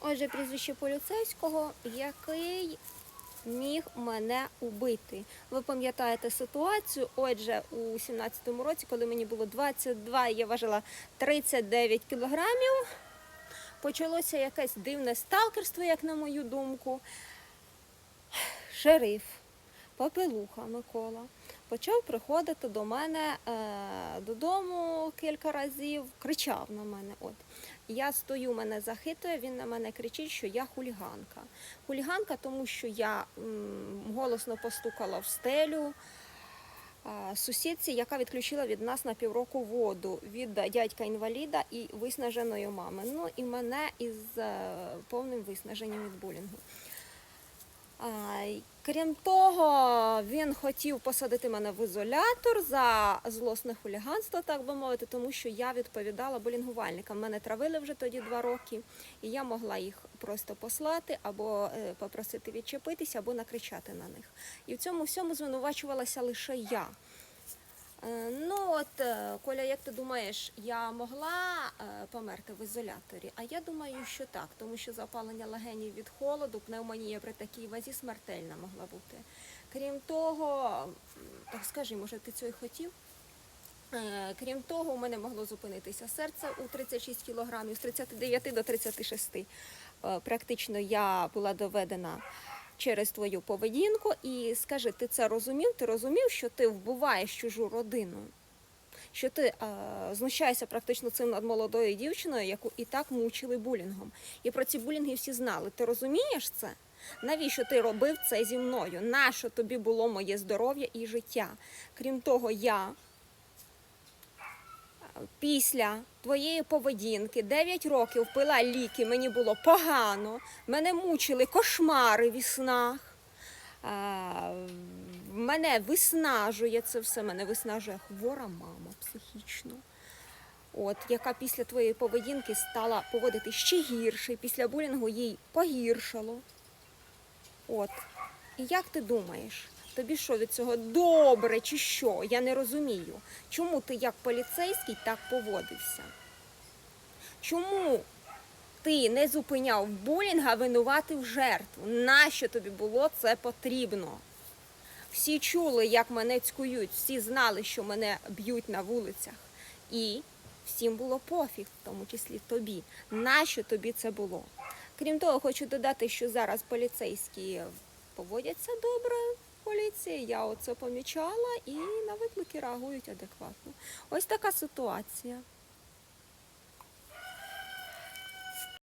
Отже, прізвище поліцейського, який міг мене убити. Ви пам'ятаєте ситуацію? Отже, у 17-му році, коли мені було 22, я важила 39 кілограмів. Почалося якесь дивне сталкерство, як на мою думку. Шериф, попелуха Микола, почав приходити до мене е, додому кілька разів, кричав на мене. От. Я стою, мене захитує, він на мене кричить, що я хуліганка. Хуліганка, тому що я м, голосно постукала в стелю сусідці, яка відключила від нас на півроку воду від дядька інваліда і виснаженої мами. Ну і мене із е, повним виснаженням від булінгу. Крім того, він хотів посадити мене в ізолятор за злосне хуліганство, так би мовити, тому що я відповідала булінгувальникам. Мене травили вже тоді два роки, і я могла їх просто послати або е, попросити відчепитися, або накричати на них. І в цьому всьому звинувачувалася лише я. Е, Ну от, е, Коля, як ти думаєш, я могла е, померти в ізоляторі? А я думаю, що так, тому що запалення легенів від холоду, пневмонія при такій вазі смертельна могла бути. Крім того, так скажи, може, ти цього й хотів? Крім того, у мене могло зупинитися серце у 36 кілограмів, з 39 до 36. Е, Практично я була доведена через твою поведінку. І скажи, ти це розумів? Ти розумів, що ти вбиваєш чужу родину? Що ти е, знущаєшся практично цим над молодою дівчиною, яку і так мучили булінгом. І про ці булінги всі знали. Ти розумієш це? Навіщо ти робив це зі мною? Нащо тобі було моє здоров'я і життя? Крім того, я після твоєї поведінки 9 років пила ліки, мені було погано, мене мучили кошмари в снах. Мене виснажує це все, мене виснажує хвора мама психічно. От, яка після твоєї поведінки стала поводити ще гірше, і після булінгу їй погіршало. От. І як ти думаєш, тобі що від цього добре чи що? Я не розумію. Чому ти як поліцейський так поводився? Чому ти не зупиняв булінг, а винуватив жертву? Нащо тобі було це потрібно? Всі чули, як мене цькують, всі знали, що мене б'ють на вулицях. І всім було пофіг, в тому числі тобі. Нащо тобі це було? Крім того, хочу додати, що зараз поліцейські поводяться добре. Поліції, я оце помічала і на виклики реагують адекватно. Ось така ситуація.